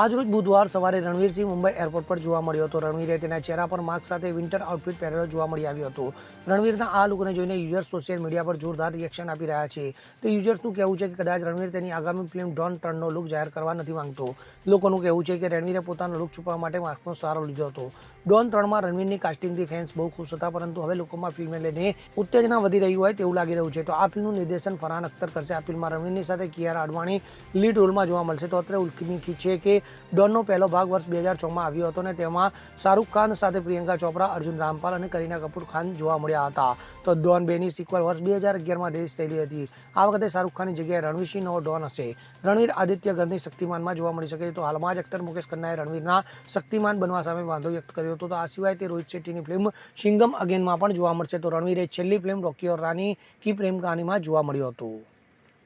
આજરોજ બુધવાર સવારે રણવીરસિંહ મુંબઈ એરપોર્ટ પર જોવા મળ્યો હતો. રણવીરે તેના ચહેરા પર માસ્ક સાથે વિન્ટર આઉટફિટ પહેરેલો જોવા મળી આવ્યો હતો. રણવીરના આ લુકને જોઈને યુઝર્સ સોશિયલ મીડિયા પર જોરદાર રિએક્શન આપી રહ્યા છે. તો યુઝર્સનું કહેવું છે કે કદાચ રણવીર તેની આગામી ફિલ્મ ડોન ટર્નનો લુક જાહેર કરવા નથી માંગતો. લોકોનું કહેવું છે કે રણવીરે પોતાનો લુક છુપાવવા માટે માસ્કનો સહારો લીધો હતો. ડોન ત્રણમાં રણવીરની કાસ્ટિંગથી ફેન્સ બહુ ખુશ હતા, પરંતુ હવે લોકોમાં ફિલ્મને લઈને ઉત્તેજના વધી રહ્યું હોય તેવું લાગી રહ્યું છે. તો આ ફિલ્મનું નિર્દેશન ફરહાન અખ્તર કરશે. આ ફિલ્મમાં રણવીરની સાથે કિયારા અડવાણી લીડ રોલમાં જોવા મળશે. તો અત્રે ઉલ્લેખનીય છે કે ડોનનો પહેલો ભાગ વર્ષ બે હજાર છમાં આવ્યો હતો અને તેમાં શાહરૂખ ખાન સાથે પ્રિયંકા ચોપરા, અર્જુન રામપાલ અને કરીના કપૂર ખાન જોવા મળ્યા હતા. તો ડોન બેની સિક્વલ વર્ષ બે હજાર અગિયારમાં રિલીઝ થયેલી હતી. આ વખતે શાહરૂખ ખાનની જગ્યાએ રણવીરસિંહ નવો ડોન હશે. રણવીર આદિત્ય ઘરની શક્તિમાનમાં જોવા મળી શકે છે. તો હાલમાં જ એક્ટર મુકેશ ખન્નાએ રણવીરના શક્તિમાન બનવા સામે વાંધો વ્યક્ત કર્યો હતો. તો આ સિવાય તે રોહિત શેટ્ટીની ફિલ્મ સિંગમ અગેનમાં પણ જોવા મળશે. તો રણવીરે છેલ્લી ફિલ્મ રોકી ઓર રાની કી પ્રેમ કહાનીમાં જોવા મળ્યો હતો.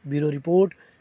Bureau report